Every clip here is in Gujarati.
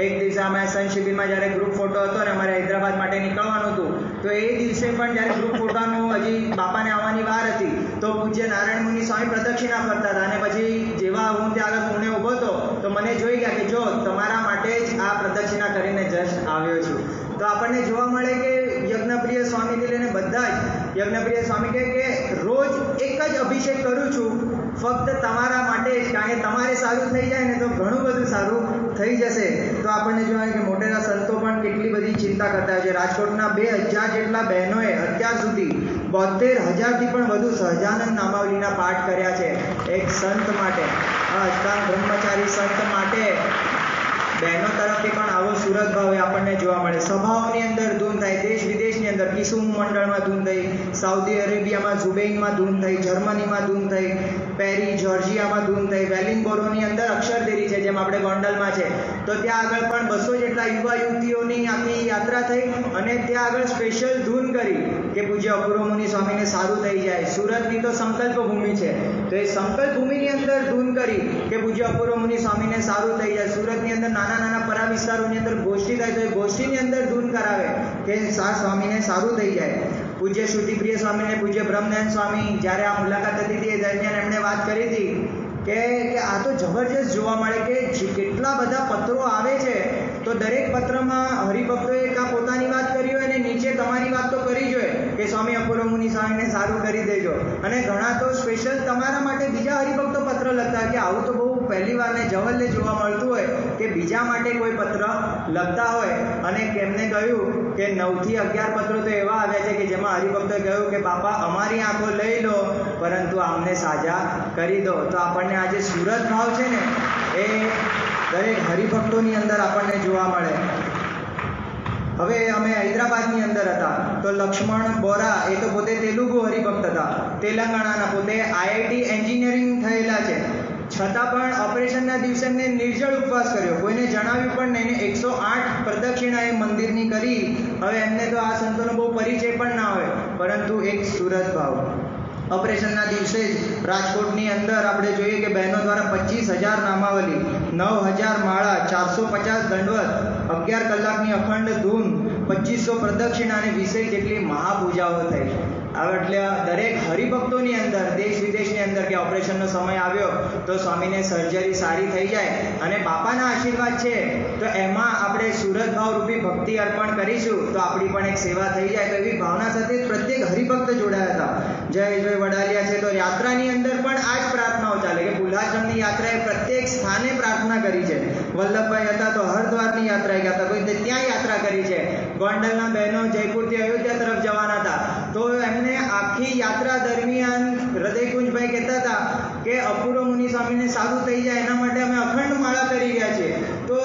એક દિવસે અમે સન શિબિરમાં જ્યારે ગ્રુપ ફોટો હતો ને અમારે હૈદરાબાદ માટે નીકળવાનું હતું, તો એ દિવસે પણ જ્યારે ગ્રુપ ફોટાનું હજી બાપાને આવવાની વાર હતી, તો પૂજ્ય નારાયણ મુનિ સ્વામી પ્રદક્ષિણા ફરતા હતા અને પછી જેવા હું ત્યાં આગળ પુણે ઊભો હતો, તો મને જોઈ ગયા કે જો તમારા માટે જ આ પ્રદક્ષિણા કરીને જસ્ટ આવ્યો છું. તો આપણને જોવા મળે કે યજ્ઞપ્રિય સ્વામીથી લઈને બધા જ યજ્ઞપ્રિય સ્વામી કહે કે રોજ એક જ અભિષેક કરું છું, ફક્ત તમારા માટે જ, કારણ કે તમારે સારું થઈ જાય ને તો ઘણું બધું સારું થઈ જશે, તો આપણને જોવા કે મોટેરા સંતો પણ કેટલી બધી ચિંતા કરતા છે. રાજકોટના બે હજાર જેટલા બહેનોએ અત્યાર સુધી બોતેર હજારથી પણ વધુ સહજાનંદ નામાવલીના પાઠ કર્યા છે એક સંત માટે. અષ્ટાંગ બ્રહ્મચારી સંત માટે. બહેનો તરફથી પણ આવો સુરત ભાવ આપણને જોવા મળે. સભાઓની અંદર ધૂન થાય, દેશ વિદેશની અંદર કિસુમ મંડળમાં ધૂન થઈ, સાઉદી અરેબિયામાં ઝુબેઇનમાં ધૂન થઈ, જર્મનીમાં ધૂન થઈ પેરી જોર્જિયામાં ધૂન થઈ વેલિંગબોરોની અંદર અક્ષરદેરી છે, જેમ આપણે ગોંડલમાં છે. તો ત્યાં આગળ પણ બસો જેટલા યુવા યુવતીઓની આખી યાત્રા થઈ અને ત્યાં આગળ સ્પેશિયલ ધૂન કરી કે પૂજ્ય અપૂર્વ મુનિ સ્વામીને સારું થઈ જાય. સુરતની તો સંકલ્પ ભૂમિ છે. તો એ સંકલ્પ ભૂમિની અંદર ધૂન કરી કે પૂજ્ય અપૂર્વ મુનિ સ્વામીને સારું થઈ જાય. સુરતની અંદર નાના નાના પરા વિસ્તારોની અંદર ગોષ્ઠી થાય તો એ ગોષ્ઠીની અંદર ધૂન કરાવે કે સા સ્વામીને સારું થઈ જાય. પૂજ્ય શ્રુતિપ્રિય સ્વામીને પૂજ્ય બ્રહ્મનંદ સ્વામી, જ્યારે આ મુલાકાત હતી એ દરમિયાન એમણે વાત કરી હતી કે કે આ તો જબરજસ્ત જોવા મળે કે કેટલા બધા પત્રો આવે છે, તો દરેક પત્રમાં હરિભક્તોએ કાં પોતાની વાત કરી હોય અને નીચે તમારી વાત તો કરી જોઈએ કે, સ્વામી અપૂર્વ મુનિ સ્વામીને સારું કરી દેજો. અને ઘણા તો સ્પેશિયલ તમારા માટે બીજા હરિભક્તો પત્ર લખતા કે આવું તો બહુ પહેલી વાર ને જવલ્લે જોવા મળતું હોય કે બીજા માટે કોઈ પત્ર લખતા હોય. અને કેમને કહ્યું કે નવથી અગિયાર પત્રો તો એવા આવ્યા છે કે જેમાં હરિભક્તો કહ્યું કે, બાપા, અમારી આંખો લઈ લો, પરંતુ અમને સાજા કરી દો. તો આપણને આ જે સુરત ભાવ છે ને, એ દરેક હરિભક્તોની અંદર આપણને જોવા મળે. હવે અમે હૈદરાબાદની અંદર હતા, તો લક્ષ્મણ બોરા એ તો પોતે તેલુગુ હરિભક્ત હતા. તેલંગાણાના પોતે આઈઆઈટી એન્જિનિયરિંગ થયેલા છે. છતાં પણ ઓપરેશનના દિવસે એમને નિર્જળ ઉપવાસ કર્યો. કોઈને જણાવ્યું પણ નહીં એકસો આઠ પ્રદક્ષિણા એ મંદિરની કરી. હવે એમને તો આ સંતોનો બહુ પરિચય પણ ના હોય, પરંતુ એક સુરત ભાવ. ઓપરેશનના દિવસે જ રાજકોટની અંદર આપણે જોઈએ કે બહેનો દ્વારા પચીસ હજાર નામાવલી, નવ હજાર માળા, ચારસો પચાસ દંડવત, અગિયાર કલાકની અખંડ ધૂન, પચીસો પ્રદક્ષિણા અને વીસેક જેટલી મહાપૂજાઓ થઈ. એટલે દરેક હરિભક્તોની અંદર, દેશ વિદેશની અંદર કે ઓપરેશનનો સમય આવ્યો, તો સ્વામીને સર્જરી સારી થઈ જાય અને બાપાના આશીર્વાદ છે, તો એમાં આપણે સુરત ભાવ રૂપી ભક્તિ અર્પણ કરીશું, તો આપણી પણ એક સેવા થઈ જાય, તો એવી ભાવના સાથે પ્રત્યેક હરિભક્ત જોડાયા હતા. જયેશભાઈ વડાલિયા છે, તો યાત્રાની અંદર પણ આ જ પ્રાર્થનાઓ ચાલે કે પુલ્હાશ્રમની યાત્રાએ પ્રત્યેક સ્થાને પ્રાર્થના કરી છે. વલ્લભભાઈ હતા તો હરદ્વારની યાત્રાએ ગયા હતા. કોઈ ત્યાં યાત્રા કરી છે. ગોંડલના બહેનો જયપુરથી અયોધ્યા તરફ જવાના હતા. તો એમને આખી યાત્રા દરમિયાન હૃદયકુંજભાઈ કહેતા હતા કે અપૂર્વ મુનિ સ્વામીને સારું થઈ જાય, એના માટે અમે અખંડ માળા કરી ગયા છીએ. તો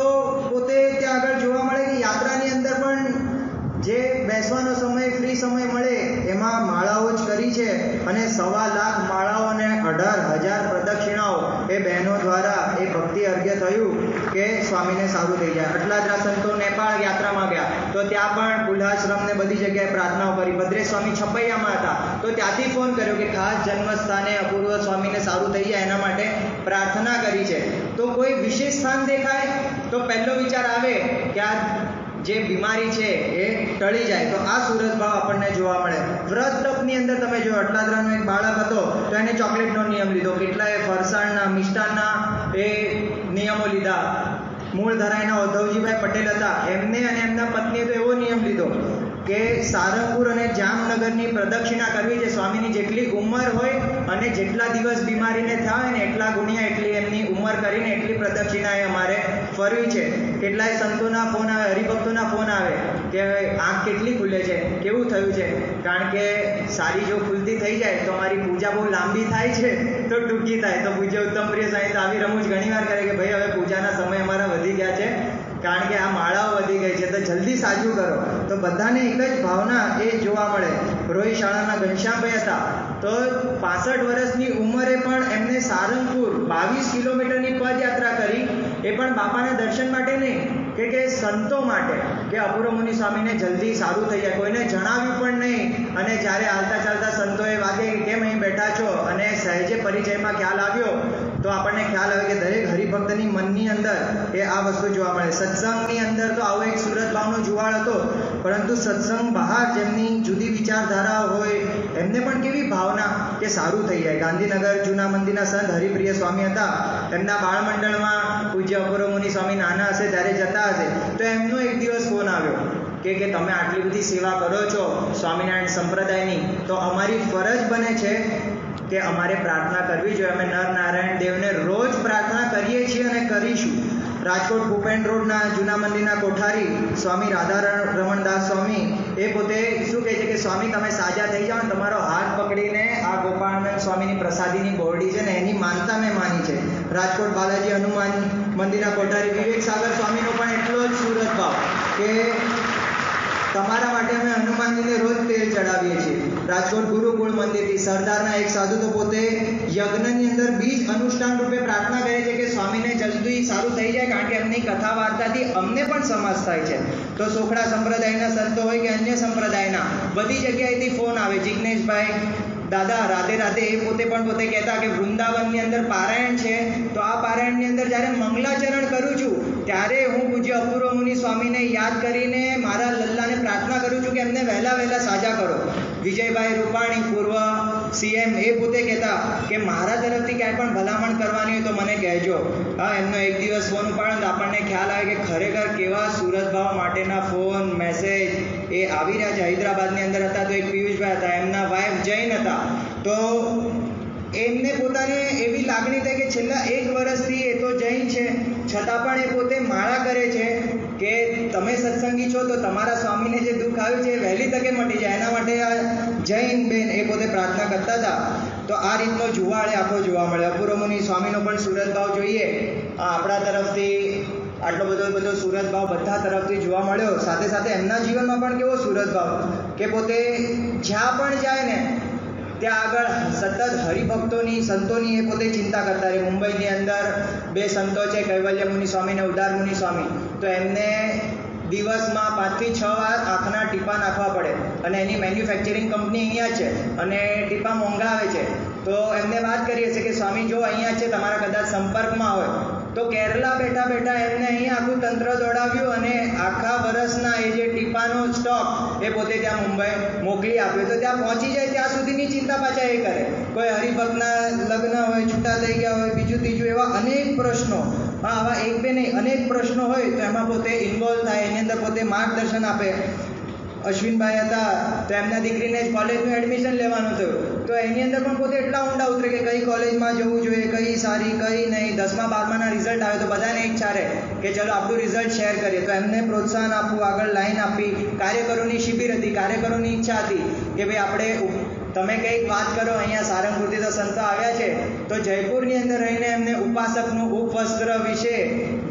પોતે ત્યાં આગળ જોવા મળે કે યાત્રાની અંદર પણ જે બેસવાનો સમય ફ્રી સમય મળે, એમાં માળાઓ જ કરી છે અને સવા લાખ માળાઓ અને અઢાર હજાર એ ભક્તિ થયું કે સ્વામીને સારું થઈ જાય જ સંતો નેપાળ યાત્રામાં ગયા. તો ત્યાં પણ પુલ્હાશ્રમ ને બધી જગ્યાએ પ્રાર્થનાઓ કરી. ભદ્રેશ સ્વામી છપૈયામાં હતા. તો ત્યાંથી ફોન કર્યો કે ખાસ જન્મસ્થાને અપૂર્વ સ્વામીને સારું થઈ જાય એના માટે પ્રાર્થના કરી છે. તો કોઈ વિશેષ સ્થાન દેખાય? તો પહેલો વિચાર આવે કે આ જે બીમારી છે એ ટળી જાય. તો આ સુરત ભાવ આપણને જોવા મળે. વ્રત તપની અંદર તમે જો અટલાદરાનો એક બાળક હતો, તો એને ચોકલેટનો નિયમ લીધો. કેટલાય ફરસાણના, મિષ્ટાનના એ નિયમો લીધા. મૂળ ધરાઈના ઉદ્ધવજીભાઈ પટેલ હતા. એમને અને એમના પત્નીએ તો એવો નિયમ લીધો કે સારંગપુર અને જામનગરની પ્રદક્ષિણા કરવી છે સ્વામીની જેટલી ઉંમર હોય અને જેટલા દિવસ બીમારીને થાય ને એટલા ગુણ્યા એટલી એમની ઉંમર કરીને એટલી પ્રદક્ષિણા એ અમારે ફરવી છે. કેટલાય સંતોના ફોન આવે, હરિભક્તોના ફોન આવે, કે આંખ કેટલી ખુલે છે, કેવું થયું છે? કારણ કે સારી જો ખુલતી થઈ જાય, તો અમારી પૂજા બહુ લાંબી થાય છે, તો ટૂંકી થાય. તો પૂજ્ય ઉત્તમ પ્રિય સાહેબ આવી રમૂજ ઘણીવાર કરે કે, ભાઈ, હવે પૂજાના સમય અમારા વધી ગયા છે. કારણ કે આ માળાઓ વધી ગઈ છે, તો જલ્દી સાજુ કરો. તો બધાને એક જ ભાવના એ જોવા મળે. રોહિત શાળાના ઘનશ્યામભાઈ હતા. તો પાસઠ વર્ષની ઉંમરે પણ એમને સારંગપુર બાવીસ કિલોમીટરની પદયાત્રા કરી. એ પણ બાપાના દર્શન માટે નહીં, કે કે સંતો માટે, કે અપૂર્વ મુનિ સ્વામીને જલ્દી સારું થઈ જાય. કોઈને જણાવ્યું પણ નહીં, અને જ્યારે હાલતા ચાલતા સંતોએ વાગે કે કેમ અહીં બેઠા છો, અને સહેજે પરિચયમાં ખ્યાલ આવ્યો, તો આપણને ખ્યાલ આવે કે દરેક હરિભક્તની મનની અંદર એ આ વસ્તુ જોવા મળે. સત્સંગની અંદર તો આવો એક સુરત ભાવનો જુવાળ હતો, પરંતુ સત્સંગ બહાર જેમની જુદી વિચારધારા હોય, એમને પણ કેવી ભાવના કે સારું થઈ જાય. ગાંધીનગર જૂના મંદિરના સંત હરિપ્રિય સ્વામી હતા એમના બાળમંડળમાં પૂજ્ય અપૂર્વ મુનિ સ્વામી નાના હશે ત્યારે જતા હશે, તો એમનો એક દિવસ ફોન આવ્યો કે કે તમે આટલી બધી સેવા કરો છો સ્વામિનારાયણ સંપ્રદાયની, તો અમારી ફરજ બને છે કે અમારે પ્રાર્થના કરવી જોઈએ. અમે નર નારાયણ દેવને રોજ પ્રાર્થના કરીએ છીએ અને કરીશું. રાજકોટ ભૂપેન રોડના જૂના મંદિરના કોઠારી સ્વામી રાધા રમણદાસ સ્વામી એ પોતે શું કહે છે કે, સ્વામી, તમે સાજા થઈ જાઓ તમારો હાથ પકડીને આ ગોપાળાનંદ સ્વામીની પ્રસાદીની બોરડી છે ને એની માનતા મેં માની છે. રાજકોટ બાલાજી હનુમાન મંદિરના કોઠારી વિવેક સાગર સ્વામીનો પણ એટલો જ સુરત ભાવ કે તમારા માટે અમે હનુમાનજીને રોજ તેલ ચડાવીએ છીએ. રાજકોટ ગુરુકુળ મંદિરથી સરદારના એક સાધુ તો પોતે યજ્ઞની અંદર બીજ અનુષ્ઠાન રૂપે પ્રાર્થના કરે છે કે સ્વામીને જલ્દી સારું થઈ જાય, કારણ કે એમની કથા વાર્તાથી અમને પણ સમાજ થાય છે. તો સોખડા સંપ્રદાયના સંતો હોય કે અન્ય સંપ્રદાયના, બધી જગ્યાએથી ફોન આવે. જિજ્ઞેશભાઈ દાદા, રાધે રાધે એ પોતે પણ પોતે કહેતા કે વૃંદાવનની અંદર પારાયણ છે. તો આ પારાયણની અંદર જ્યારે મંગલાચરણ કરું છું, ત્યારે હું પૂજ્ય અપૂર્વ મુનિ સ્વામીને યાદ કરીને મારા લલ્લાને પ્રાર્થના કરું છું કે એમને વહેલા વહેલા સાજા કરો. વિજયભાઈ રૂપાણી પૂર્વ સીએમ એ પોતે કહેતા કે મારા તરફથી ક્યાંય પણ ભલામણ કરવાની હોય તો મને કહેજો. હા, એમનો એક દિવસ ફોન ઉપાડ્યો તો આપણને ખ્યાલ આવે કે ખરેખર કેવા સુરત ભાવ માટેના ફોન મેસેજ એ આવી રહ્યા છે. હૈદરાબાદની અંદર હતા તો એક પિયુષભાઈ હતા, એમના વાઇફ જૈન હતા. તો એમને પોતાને એવી લાગણી થઈ કે છેલ્લા એક વર્ષથી એ તો જૈન છે. છતાં પણ એ પોતે માળા કરે છે. કે તમે સત્સંગી છો તો તમારા સ્વામીને જે દુઃખ આવ્યું છે એ વહેલી તકે મટી જાય. એના માટે આ જૈન બેન એ પોતે પ્રાર્થના કરતા હતા. તો આ રીતનો જુવાળે આખો જોવા મળે અપૂર્વ મુનિ સ્વામીનો પણ સુરત ભાવ જોઈએ. આ આપણા તરફથી આટલો બધો બધો સુરત ભાવ બધા તરફથી જોવા મળ્યો. સાથે સાથે એમના જીવનમાં પણ કેવો સુરત ભાવ કે પોતે જ્યાં પણ જાય ને ત્યાં આગળ સતત હરિભક્તોની, સંતોની એ પોતે ચિંતા કરતા રહે. મુંબઈની અંદર બે સંતો છે, કૈવલ્ય મુનિ સ્વામી અને ઉદાર મુનિ સ્વામી. તો એમને દિવસમાં પાંચથી છ વાર આંખના ટીપા નાખવા પડે. અને એની મેન્યુફેક્ચરિંગ કંપની અહીંયા છે અને ટીપા મોંઘા આવે છે. તો એમને વાત કરીએ છીએ કે સ્વામી, જો અહીંયા છે, તમારા કદાચ સંપર્કમાં હોય તો કેરલા બેઠા બેઠા એમને અહીં આખું તંત્ર દોડાવ્યું અને આખા વર્ષના એ જે ટીપાનો સ્ટોક એ પોતે ત્યાં મુંબઈ મોકલી આપ્યો. તો ત્યાં પહોંચી જાય ત્યાં સુધીની ચિંતા પાછા એ કરે. કોઈ હરિભક્તના લગ્ન હોય, છૂટા થઈ ગયા હોય, બીજું ત્રીજું એવા અનેક પ્રશ્નો. હા, આવા એક બે નહીં, અનેક પ્રશ્નો હોય તો એમાં પોતે ઇન્વોલ્વ થાય, એની અંદર પોતે માર્ગદર્શન આપે. અશ્વિનભાઈ હતા, તો એમના દીકરીને જ કોલેજનું એડમિશન લેવાનું થયું. તો એની અંદર પણ પોતે એટલા ઊંડા ઉતરે કે કઈ કોલેજમાં જવું જોઈએ, કઈ સારી, કઈ નહીં. દસમા, બારમાના રિઝલ્ટ આવે તો બધાને ઈચ્છા રહે કે ચલો આપણું રિઝલ્ટ શેર કરીએ. તો એમને પ્રોત્સાહન આપવું, આગળ લાઈન આપી કાર્યકરોની શિબિર હતી, કાર્યકરોની ઈચ્છા હતી કે ભાઈ આપણે તમે કંઈક વાત કરો, અહીંયા સારંગપુરથી તો સંતો આવ્યા છે. તો જયપુરની અંદર રહીને એમને ઉપાસકનું ઉપવસ્ત્ર વિશે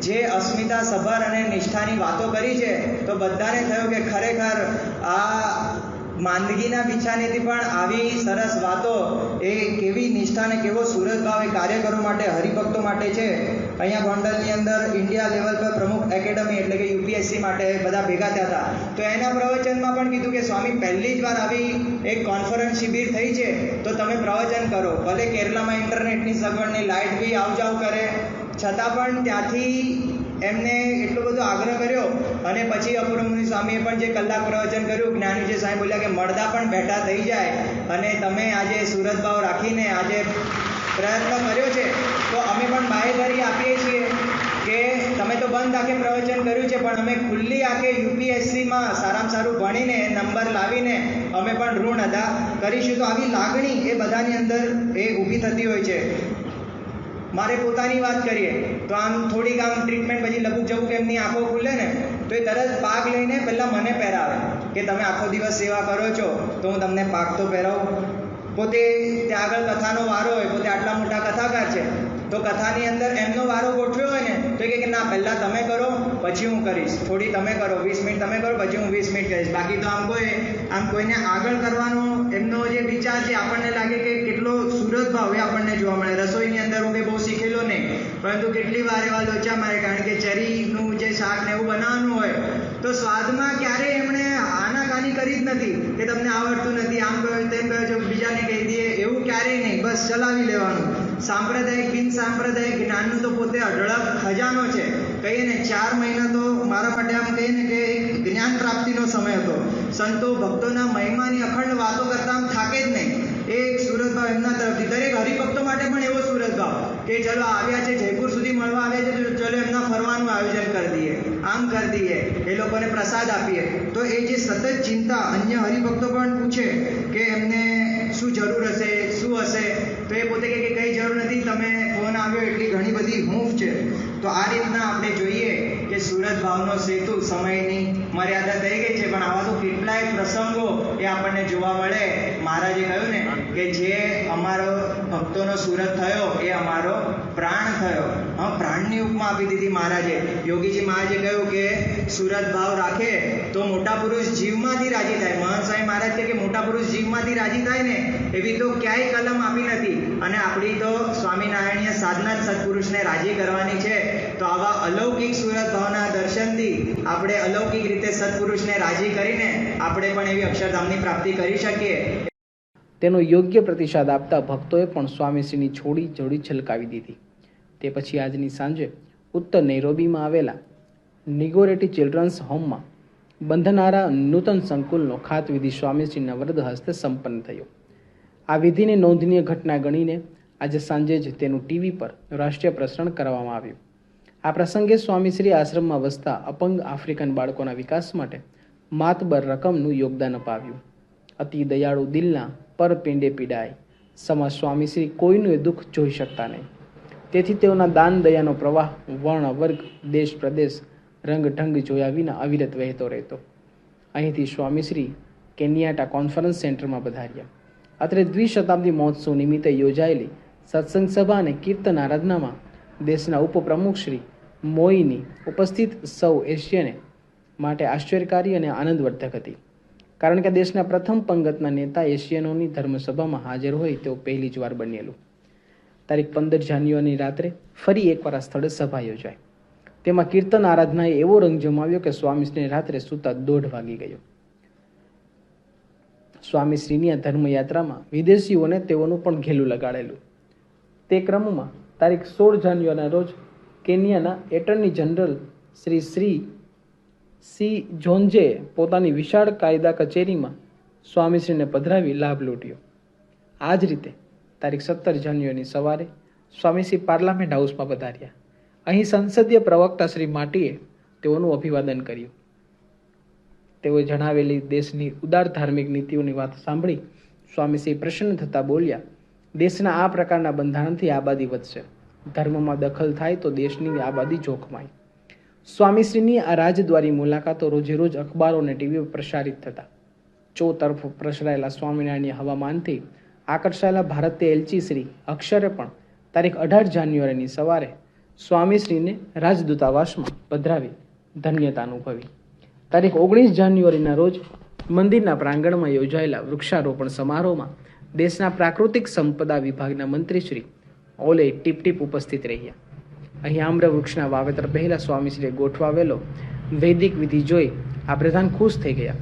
જે અસ્મિતા સભર અને નિષ્ઠાની વાતો કરી છે, તો બધાને થયું કે ખરેખર આ માંદગીના બિછાનેથી પણ આવી સરસ વાતો એ કેવી નિષ્ઠા અને કેવો સુરત ભાવે કાર્યકરો માટે, હરિભક્તો માટે છે. અહીંયા ગોંડલની અંદર ઇન્ડિયા લેવલ પર પ્રમુખ એકેડમી એટલે કે યુપીએસસી માટે બધા ભેગા થયા હતા. તો એના પ્રવચનમાં પણ કીધું કે, સ્વામી, પહેલી જ વાર આવી એક કોન્ફરન્સ શિબિર થઈ છે. તો તમે પ્રવચન કરો. ભલે કેરલામાં ઇન્ટરનેટની સગવડની લાઇટ બી આવ જાવ કરે. છતાં પણ ત્યાંથી એમને એટલો બધો આગ્રહ કર્યો અને પછી અપૂર્વ મુનિ સ્વામીએ પણ જે કલાક પ્રવચન કર્યું, જ્ઞાનીજી સાહેબ બોલ્યા કે મળદા પણ બેઠા થઈ જાય અને તમે આજે સુરત ભાવ રાખીને આજે પ્રયત્ન કર્યો છે, તો અમે પણ બાહેધરી આપીએ છીએ કે તમે તો બંધ આંખે પ્રવચન કર્યું છે, પણ અમે ખુલ્લી આંખે યુપીએસસીમાં સારામાં સારું ભણીને, નંબર લાવીને અમે પણ ઋણ અદા કરીશું. તો આવી લાગણી એ બધાની અંદર એ ઊભી થતી હોય છે. મારે પોતાની વાત કરીએ. તો આમ થોડીક આમ ટ્રીટમેન્ટ પછી લઘુ જવું કે એમની આંખો ખુલે ને, તો એ તરત પાક લઈને પહેલાં મને પહેરાવે કે તમે આખો દિવસ સેવા કરો છો, તો હું તમને પાક તો પહેરાવું. પોતે ત્યાં આગળ કથાનો વારો હોય, પોતે આટલા મોટા કથાકાર છે, તો કથાની અંદર એમનો વારો ગોઠવ્યો હોય ને, તો કે ના, પહેલાં તમે કરો, પછી હું કરીશ. થોડી તમે કરો, વીસ મિનિટ તમે કરો, પછી હું વીસ મિનિટ કરીશ. બાકી તો આમ કોઈ, આમ કોઈને આગળ કરવાનો એમનો જે વિચાર છે, આપણને લાગે કે કેટલો સુરત ભાવ એ આપણને જોવા મળે. રસોઈની અંદર હું કંઈ બહુ શીખેલો નહીં. પરંતુ કેટલી વાર એવા લોચા મારે, કારણ કે ચરીનું જે શાક ને એવું બનાવવાનું હોય, તો સ્વાદમાં ક્યારેય એમણે આનાકાની કરી જ નથી, કે તમને આવડતું નથી. આમ કહ્યું, તેમ કહ્યું છો બીજાને કહી દઈએ, એવું ક્યારેય નહીં. બસ ચલાવી લેવાનું. સાંપ્રદાયિક, બિન સાંપ્રદાયિક જ્ઞાનનું તો પોતે અઢળક ખજાનો છે. કહીએ ને, ચાર મહિના તો મારા માટે આમ કહીએ ને કે એક જ્ઞાન પ્રાપ્તિનો સમય હતો. સંતો ભક્તોના મહિમાની અખંડ વાતો કરતા આમ થાકે જ નહીં. એક સુરતભાવ એમના તરફથી. દરેક હરિભક્તો માટે પણ એવો સુરતભાવ કે ચલો આવ્યા છે, જયપુર સુધી મળવા આવ્યા છે, તો ચલો એમના ફરવાનું આયોજન કરી દઈએ, આમ કરી દઈએ, એ લોકોને પ્રસાદ આપીએ. તો એ જે સતત ચિંતા અન્ય હરિભક્તો પણ પૂછે કે એમને શું જરૂર હશે, શું હશે, તો એ પોતે કહે કે કંઈ જરૂર નથી, તમે ફોન આવ્યો એટલી ઘણી બધી હૂંફ છે. તો આ રીતના આપણે જોઈએ કે સુરત ભાવનો સેતુ સમયની મર્યાદા થઈ ગઈ છે, પણ આવા તો કેટલાય પ્રસંગો એ આપણને જોવા મળે. મહારાજે કહ્યું ને કે જે અમારો ભક્તોનો સુરત થયો, એ અમારો પ્રાણ થયો. હા, પ્રાણની ઉપમા આપી દીધી મહારાજે. યોગીજી મહારાજે કહ્યું કે, સુરત ભાવ રાખે તો મોટા પુરુષ જીવમાંથી રાજી થાય. મહંત સ્વામી મહારાજ કે, મોટા પુરુષ જીવમાંથી રાજી થાય ને, એવી તો ક્યાંય કલમ આપી નથી. અને આપણી તો સ્વામિનારાયણીય સાધના જ સત્પુરુષને રાજી કરવાની છે. તો આવા અલૌકિક સુરત ભાવના દર્શનથી આપણે અલૌકિક રીતે સત્પુરુષને રાજી કરીને આપણે પણ એવી અક્ષરધામની પ્રાપ્તિ કરી શકીએ. તેનો યોગ્ય પ્રતિસાદ આપતા ભક્તોએ પણ સ્વામીશ્રીની છોડી જોડી છલકાવી દીધી. તે પછી આજની સાંજે ઉત્તર નૈરોબીમાં આવેલા નિગોરેટી ચિલ્ડ્રન્સ હોમમાં બંધનારા નૂતન સંકુલનો ખાતવિધિ સ્વામીશ્રીના વરદ હસ્તે સંપન્ન થયો. આ વિધિને નોંધનીય ઘટના ગણીને આજે સાંજે જ તેનું ટીવી પર રાષ્ટ્રીય પ્રસારણ કરવામાં આવ્યું. આ પ્રસંગે સ્વામીશ્રી આશ્રમમાં વસતા અપંગ આફ્રિકન બાળકોના વિકાસ માટે માતબર રકમનું યોગદાન અપાવ્યું. અતિ દયાળુ દિલના પર પિંડે પીડાય સમા સ્વામીશ્રી કોઈનું એ દુઃખ જોઈ શકતા નહીં. તેથી તેઓના દાન દયાનો પ્રવાહ વર્ણ વર્ગ, દેશ પ્રદેશ, રંગ ઢંગ જોયા વિના અવિરત વહેતો રહેતો. અહીંથી સ્વામીશ્રી કેનિયાટા કોન્ફરન્સ સેન્ટરમાં પધાર્યા. અત્રે દ્વિશતાબ્દી મહોત્સવ નિમિત્તે યોજાયેલી સત્સંગ સભા અને કીર્તન આરાધનામાં દેશના ઉપપ્રમુખ શ્રી મોઈની ઉપસ્થિત સૌ એશિયને માટે આશ્ચર્યકારી અને આનંદવર્ધક હતી. કારણ કે દેશના પ્રથમ પંગતના નેતા એશિયનોની ધર્મસભામાં હાજર હોય તેવું પહેલી જ વાર બનેલું. તારીખ પંદર જાન્યુઆરીની રાત્રે ફરી એકવાર આ સ્થળે સભા યોજાય તેમાં કીર્તન આરાધનાએ એવો રંગ જમાવ્યો કે સ્વામીશ્રીને રાત્રે સૂતા દોઢ વાગી ગયો. સ્વામીશ્રીની આ ધર્મયાત્રામાં વિદેશીઓને તેઓનું પણ ઘેલું લગાડેલું. તે ક્રમમાં તારીખ સોળ જાન્યુઆરીના રોજ કેન્યાના attorney general Shri Shri C જોન્જે પોતાની વિશાળ કાયદા કચેરીમાં સ્વામીશ્રીને પધરાવી લાભ લૂંટ્યો. આ જ રીતે તારીખ સત્તર જાન્યુઆરીની સવારે સ્વામીશ્રી પાર્લામેન્ટ હાઉસમાં પધાર્યા. અહીં સંસદીય પ્રવક્તા શ્રી માટીએ તેઓનું અભિવાદન કર્યું. તેઓએ જણાવેલી દેશની ઉદાર ધાર્મિક નીતિઓની વાત સાંભળી સ્વામીશ્રી પ્રસન્ન થતા બોલ્યા, દેશના આ પ્રકારના બંધારણથી આબાદી વધશે. ધર્મમાં દખલ થાય તો દેશની આબાદી જોખમાય. સ્વામીશ્રીની આ રાજદ્વારી મુલાકાતો રોજે રોજ અખબારો અને ટીવી પર પ્રસારિત થતા. ચો તરફ પ્રસરાયેલા સ્વામિનારાયણની હવામાનથી આકર્ષાયેલા ભારતીય એલચી શ્રી અક્ષરે પણ તારીખ અઢાર જાન્યુઆરીની સવારે સ્વામીશ્રીને રાજદૂતાવાસમાં પધરાવી ધન્યતા અનુભવી. તારીખ ઓગણીસ જાન્યુઆરીના રોજ મંદિરના પ્રાંગણમાં યોજાયેલા વૃક્ષારોપણ સમારોહમાં દેશના પ્રાકૃતિક સંપદા વિભાગના મંત્રી શ્રી ઓલે ટીપ ટીપ ઉપસ્થિત રહ્યા. અહીં આમ્ર વૃક્ષના વાવેતર પહેલા સ્વામીશ્રીએ ગોઠવાવેલો વૈદિક વિધિ જોઈ આ પ્રધાન ખુશ થઈ ગયા.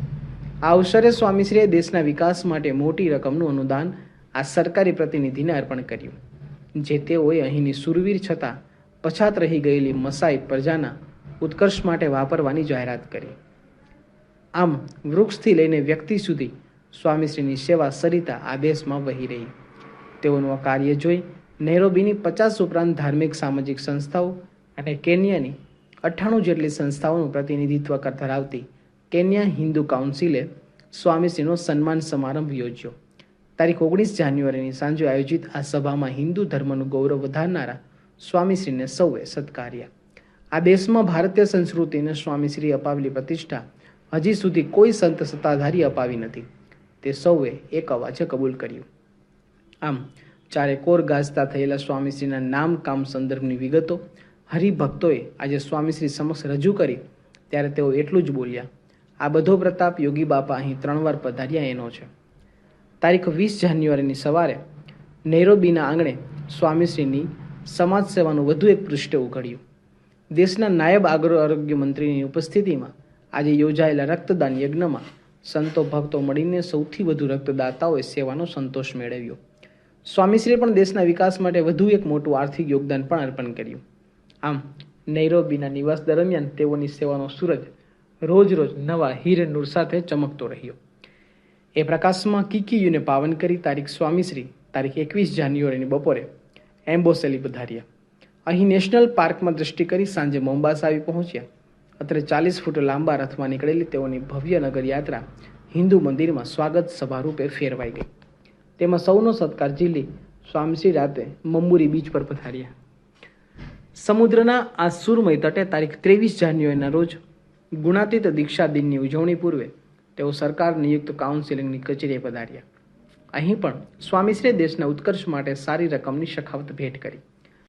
આ અવસરે સ્વામીશ્રીએ દેશના વિકાસ માટે મોટી રકમનું અનુદાન આ સરકારી પ્રતિનિધિને અર્પણ કર્યું. જે તેઓએ અહીંની સુરવીર છતાં પછાત રહી ગયેલી મસાઈ પ્રજાના ઉત્કર્ષ માટે વાપરવાની જાહેરાત કરી. આમ વૃક્ષથી લઈને વ્યક્તિ સુધી સ્વામીશ્રીની સેવા સરિતા આ દેશમાં વહી રહી. તેઓનું આ કાર્ય જોઈ નૈરોબીની પચાસ ઉપરાંત ધાર્મિક સામાજિક સંસ્થાઓ અને કેન્યાની અઠ્ઠાણું જેટલી સંસ્થાઓનું પ્રતિનિધિત્વ ધરાવતી કેન્યા હિન્દુ કાઉન્સિલે સ્વામીશ્રીનો સન્માન સમારંભ યોજ્યો. તારીખ ઓગણીસ જાન્યુઆરીની સાંજે આયોજિત આ સભામાં હિન્દુ ધર્મનું ગૌરવ વધારનારા સ્વામીશ્રીને સૌએ સત્કાર્યા. આ દેશમાં ભારતીય સંસ્કૃતિને સ્વામીશ્રી અપાવેલી પ્રતિષ્ઠા હજી સુધી કોઈ સંત સત્તાધારી અપાવી નથી. તે સૌએ એક અવાજે કબૂલ કર્યું. આમ ચારે કોર ગાજતા થયેલા સ્વામીશ્રીના નામ કામ સંદર્ભની વિગતો હરિભક્તોએ આજે સ્વામીશ્રી સમક્ષ રજૂ કરી. ત્યારે તેઓ એટલું જ બોલ્યા, આ બધો પ્રતાપ યોગી બાપા અહીં ત્રણ વાર પધાર્યા એનો છે. તારીખ વીસ જાન્યુઆરીની સવારે નૈરોબીના આંગણે સ્વામીશ્રીની સમાજ સેવાનું વધુ એક પૃષ્ઠ ઉઘડ્યું. દેશના નાયબ આગ્ર આરોગ્ય મંત્રીની ઉપસ્થિતિમાં આજે યોજાયેલા રક્તદાન યજ્ઞમાં સંતો ભક્તો મળીને સૌથી વધુ રક્તદાતાઓએ સેવાનો સંતોષ મેળવ્યો. સ્વામીશ્રીએ પણ દેશના વિકાસ માટે વધુ એક મોટું આર્થિક યોગદાન પણ અર્પણ કર્યું. આમ, નૈરોબીના નિવાસ દરમિયાન તેઓની સેવાનો સૂરજ રોજ રોજ નવા હીર નૂર સાથે ચમકતો રહ્યો. એ પ્રકાશમાં કિકીયુને પાવન કરી તારીખ સ્વામીશ્રી તારીખ એકવીસ જાન્યુઆરીની બપોરે એમ્બોસેલી પધાર્યા. અહીં નેશનલ પાર્કમાં દૃષ્ટિ કરી સાંજે મોમ્બાસા આવી પહોંચ્યા. અત્રે ચાલીસ ફૂટ લાંબા રથમાં નીકળેલી તેઓની ભવ્ય નગર યાત્રા હિન્દુ મંદિરમાં સ્વાગત સભા રૂપે ફેરવાઈ ગઈ. તેમાં સૌનો સત્કાર ઝીલી, સ્વામીશ્રી રાતે મમ્મુરી બીચ પર પધાર્યા. સમુદ્રના આ સુરમય તટે તારીખ ત્રેવીસ જાન્યુઆરીના રોજ ગુણાતીત દીક્ષા દિનની ઉજવણી પૂર્વે તેઓ સરકાર નિયુક્ત કાઉન્સિલિંગની કચેરીએ પધાર્યા. અહીં પણ સ્વામીશ્રીએ દેશના ઉત્કર્ષ માટે સારી રકમની શખાવત ભેટ કરી.